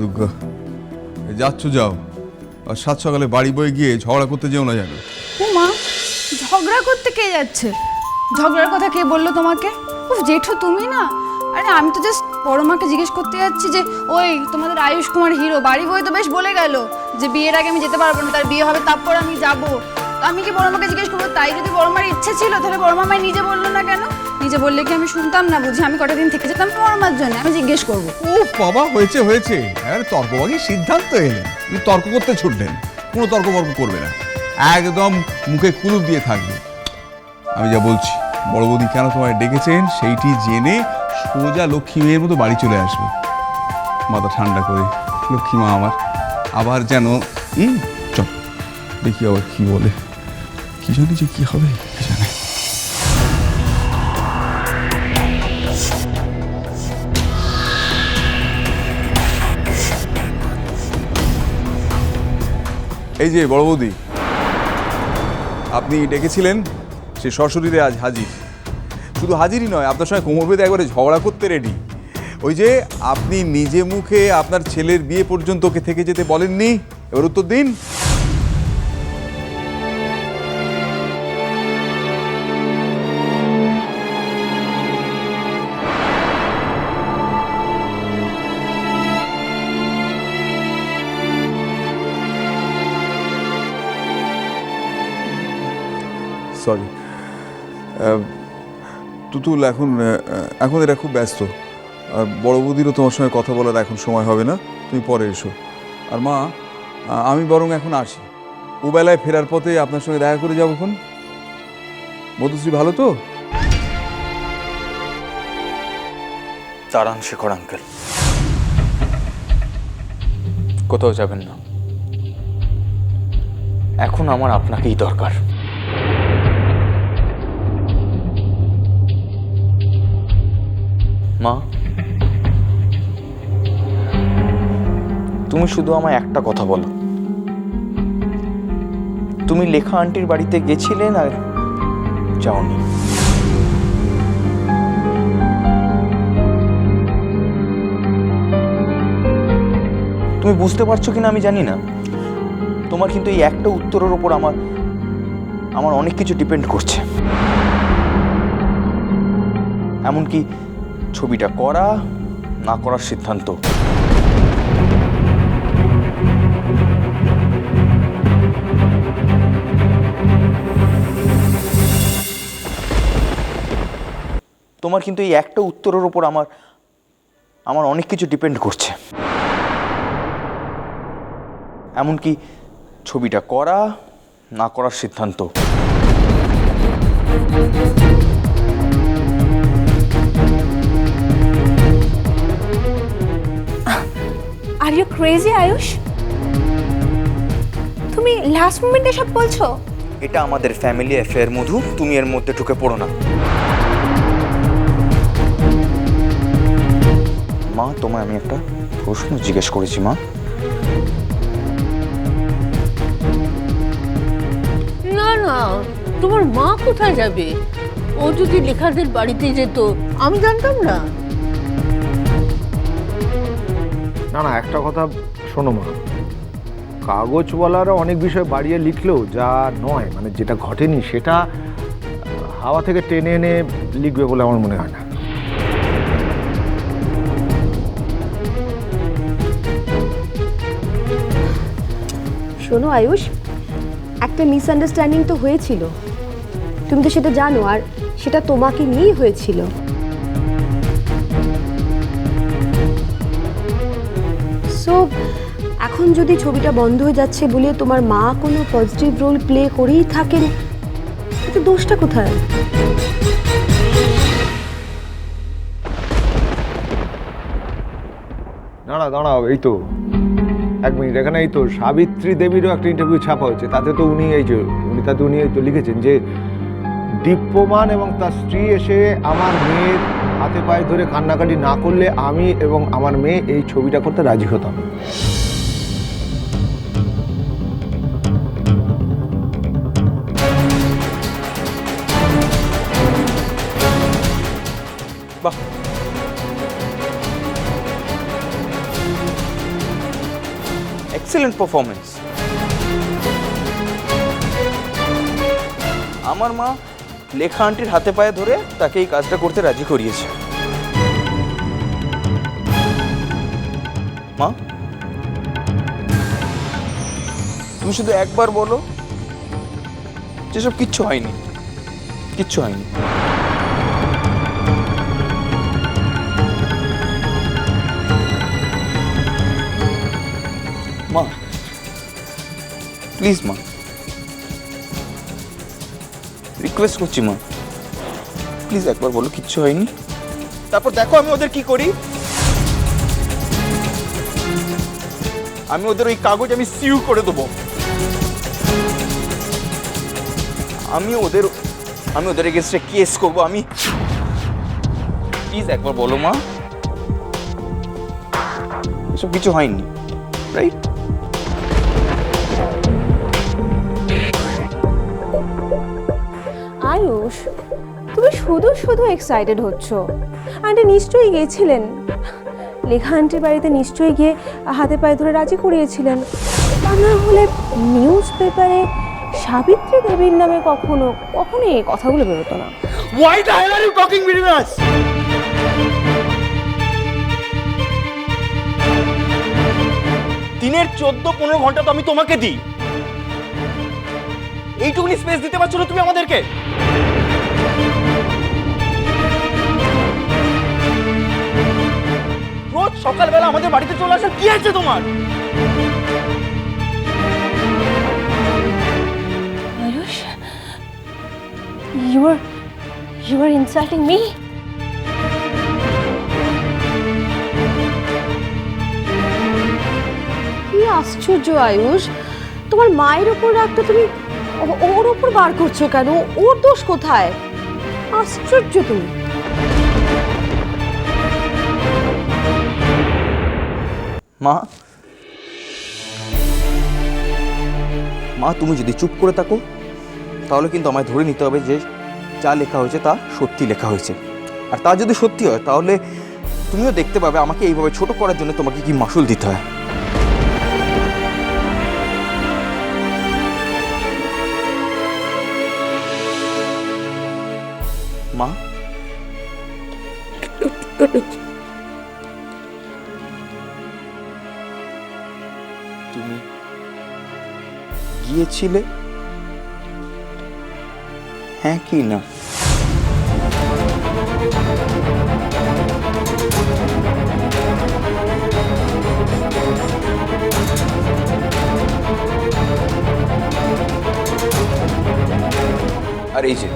দুর্গা এই যাচ্ছ, যাও। আর সাত সকালে বাড়ি বয়ে গিয়ে ঝগড়া করতে যেও না জানো উমা ঝগড়া করতে কে যাচ্ছে? ঝগড়ার কথা কে বলল তোমাকে? উফ, জেঠু, তুমি না? আরে, আমি তো জাস্ট বড় মাকে জিজ্ঞেস করতে যাচ্ছি যে, ওই তোমাদের আয়ুষ কুমার হিরো, বাড়ি বই তো বেশ বলে গেল যে, বিয়ের আগে আমি যেতে পারব না, তার বিয়ে হবে, তারপর আমি যাব। আমি কি বড় মাকে জিজ্ঞেস করব? তাই যদি বড় মার ইচ্ছে ছিল, তাহলে বড় মামাই নিজে বলল না কেন? নিজে বললে কি আমি শুনতাম না বুঝি? আমি কটা দিন থেকে যেতাম বড় মার জন্য। আমি জিজ্ঞেস করব। ও বাবা, হয়েছে হয়েছে। এবারে তর্কবাগী সিদ্ধান্ত এলেন। উনি তর্ক করতে ছুটলেন। কোনো তর্ক বর্ক করবে না। একদম মুখে কুলুপ দিয়ে থাকবে। আমি যা বলছি, বড় বৌদি কেন তোমায় ডেকেছেন সেইটি জেনে সোজা লক্ষ্মী মেয়ের মতো বাড়ি চলে আসবে। মাথা ঠান্ডা করে, লক্ষ্মী মা আমার। আবার যেন চল, দেখি আবার কি বলে। কি জানি যে কি হবে, কি এই যে বড় বৌদি, আপনি ডেকেছিলেন, সে সরস্বতীতে আজ হাজির। শুধু হাজিরই নয়, আপনার সঙ্গে কোমর বেঁধে একবারে ঝগড়া করতে রেডি ওই যে আপনি নিজে মুখে আপনার ছেলের বিয়ে পর্যন্ত ওকে থেকে যেতে বলেননি, এবার উত্তর দিন। সরি তুতুল, এখন এখন এরা খুব ব্যস্ত। আর বড় বৌদিরও তোমার সঙ্গে কথা বলার এখন সময় হবে না। তুমি পরে এসো। আর মা আমি বরং এখন আসি। ও বেলায় ফেরার পথে আপনার সঙ্গে দেখা করে যাব মধুশ্রী ভালো তো? দাঁড়ান, শেখর আঙ্কেল কোথাও যাবেন না। এখন আমার আপনাকেই দরকার। মা। তুমি শুধু আমায় একটা কথা বলো। তুমি লেখা আন্টির বাড়িতে গেছিলে না যাওনি? তুমি বুঝতে পারছ কিনা আমি জানি না। তোমার কিন্তু এই একটা উত্তরের ওপর আমার আমার অনেক কিছু ডিপেন্ড করছে। এমনকি ছবিটা করা, না করার সিদ্ধান্ত। তোমার কিন্তু এই একটা উত্তরের ওপর আমার আমার অনেক কিছু ডিপেন্ড করছে। এমনকি ছবিটা করা, না করার সিদ্ধান্ত। ক্রেজি আয়ুষ তুমি লাস্ট মোমেন্টে সব বলছো? এটা আমাদের ফ্যামিলি অ্যাফেয়ার মধু। তুমি এর মধ্যে ঢুকে পড়ো না। মা তোমায় আমি একটা প্রশ্ন জিজ্ঞেস করেছি মা। না না তোমার মা কোথায় যাবে? ও যদি লেখাদের বাড়িতে যেত আমি জানতাম না। না না, একটা কথা শোনো মা। কাগজওয়ালারা অনেক বিষয় বাড়িয়ে লিখলেও যা নয় মানে যেটা ঘটেনি সেটা হাওয়া থেকে টেনে এনে লিখবে বলে আমার মনে হয় না। শোনো, আয়ুষ, একটা মিসআন্ডারস্ট্যান্ডিং তো হয়েছিল। তুমি তো সেটা জানো, আর সেটা তোমাকে নিয়েই হয়েছিল। এখন যদি ছবিটা বন্ধ হয়ে যাচ্ছে বলে তোমার মা কোনো পজিটিভ রোল প্লে করেই থাকেন, এতে দোষটা কোথায়? দাঁড়া দাঁড়াও এই তো। এক মিনিট, এখানে এই তো সাবিত্রী দেবীরও একটা ইন্টারভিউ ছাপা হয়েছে, তাতে তো উনি এই যে, উনি তাতে উনি এই তো লিখেছেন যে, দীপ্যমান এবং তার স্ত্রী এসে আমার মেয়ের হাতে পায়ে ধরে কান্নাকাটি না করলে আমি এবং আমার মেয়ে এই ছবিটা করতে রাজি হতাম। এক্সেলেন্ট পারফরমেন্স আমার মা লেখা আন্টির হাতে পায়ে ধরে তাকে এই কাজটা করতে রাজি করিয়েছে। মা? তুমি শুধু একবার বলো যেসব কিচ্ছু হয়নি। কিচ্ছু হয়নি। মা। প্লিজ মা। রিকোয়েস্ট করছি, মা। প্লিজ একবার বলো, কিচ্ছু হয়নি। তারপর দেখো আমি ওদের কি করি। আমি ওদের ওই কাগজ আমি সিউ করে দেবো। আমি ওদের আমি ওদের এগেনস্টে কেস করব। আমি প্লিজ একবার বলো, মা। এসব কিছু হয়নি রাইট আয়ুষ তুমি শুধু শুধু এক্সাইটেড হচ্ছ। আন্টি নিশ্চয়ই গিয়েছিলেন। লেখা আন্টির বাড়িতে নিশ্চয়ই গিয়ে হাতে পায়ে ধরে রাজি করিয়েছিলেন। তা না হলে নিউজ পেপারে সাবিত্রী দেবীর নামে কখনো কখনো এই কথাগুলো বেরোতো না? দিনের চোদ্দ, পনেরো ঘণ্টা তো আমি তোমাকে দিই। এইটুকুনি স্পেস দিতে পারছ না তুমি আমাদেরকে? সকালবেলা আমাদের বাড়িতে চলে আসার কি আছে তোমার? Ayush you are you are insulting me কি আশ্চর্য আয়ুষ তোমার মায়ের ওপর রাগটা তুমি ও- ওর ওপর বার করছ কেন? ওর দোষ কোথায়? আশ্চর্য তুমি। মা। মা, তুমি যদি চুপ করে থাকো, তাহলে কিন্তু আমায় ধরে নিতে হবে যে যা লেখা হয়েছে তা সত্যি লেখা হয়েছে। আর তা যদি সত্যি হয়, তাহলে তুমিও দেখতে পাবে আমাকে এইভাবে ছোট করার জন্য তোমাকে কি মাসুল দিতে হয়। গিয়েছিলে? হ্যাঁ কি না? আর এই যে।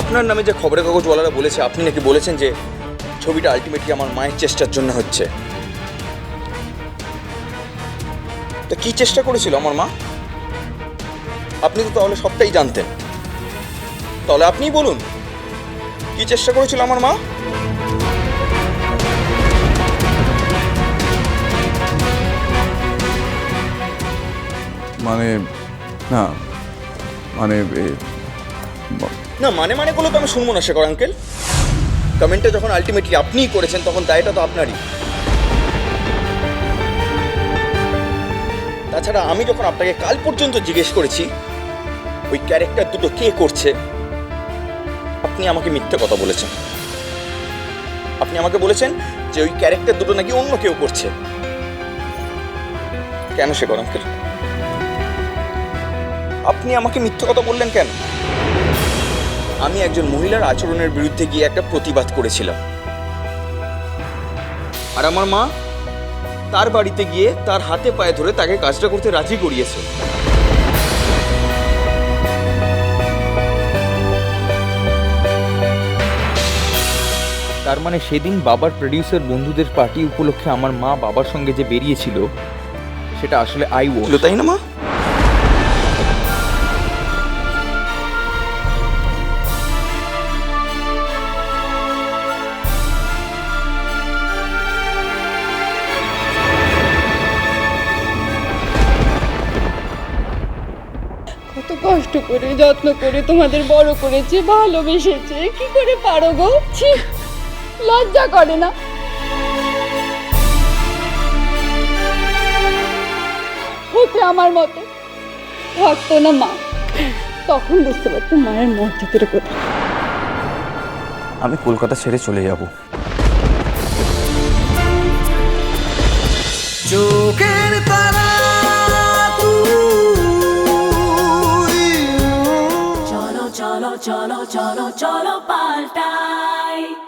আপনার নামে যে খবরের কাগজওয়ালারা বলেছে, আপনি নাকি বলেছেন যে ছবিটা আলটিমেটলি আমার মায়ের চেষ্টার জন্য হচ্ছে। তা কি চেষ্টা করেছিল আমার মা? আপনি তো তাহলে সবটাই জানতেন। তাহলে আপনিই বলুন কি চেষ্টা করেছিল আমার মা? মানে না মানে না মানে মানে করলে তো আমি শুনব না শেখর আঙ্কেল কমেন্টটা যখন আলটিমেটলি আপনিই করেছেন তখন দায়টা তো আপনারই। তাছাড়া আমি যখন আপনাকে কাল পর্যন্ত জিজ্ঞেস করেছি, ওই ক্যারেক্টার দুটো কে করছে, আপনি আমাকে মিথ্যে কথা বলেছেন। আপনি আমাকে বলেছেন যে ওই ক্যারেক্টার দুটো নাকি অন্য কেউ করছে। কেন শেখর আঙ্কেল আপনি আমাকে মিথ্যে কথা বললেন কেন? আমি একজন মহিলার আচরণের বিরুদ্ধে গিয়ে একটা প্রতিবাদ করেছিলাম। আর আমার মা তার বাড়িতে গিয়ে তার হাতে পায়ে ধরে তাকে কাজটা করতে রাজি করিয়েছে। তার মানে সেদিন বাবার প্রডিউসার বন্ধুদের পার্টি উপলক্ষে আমার মা বাবার সঙ্গে যে বেরিয়েছিল সেটা আসলে আই ও তাই না মা? কষ্ট করে যত্ন করে তোমাদের বড় করেছে ভালোবেসেছে। কি করে পারো গো? লজ্জা করে না। হতে আমার মতে। থাকতো না মা। তখন বুঝতে পারতো মায়ের মর্যাদার কথা। আমি কলকাতা ছেড়ে চলে যাব। Cholo, cholo, cholo, paltai.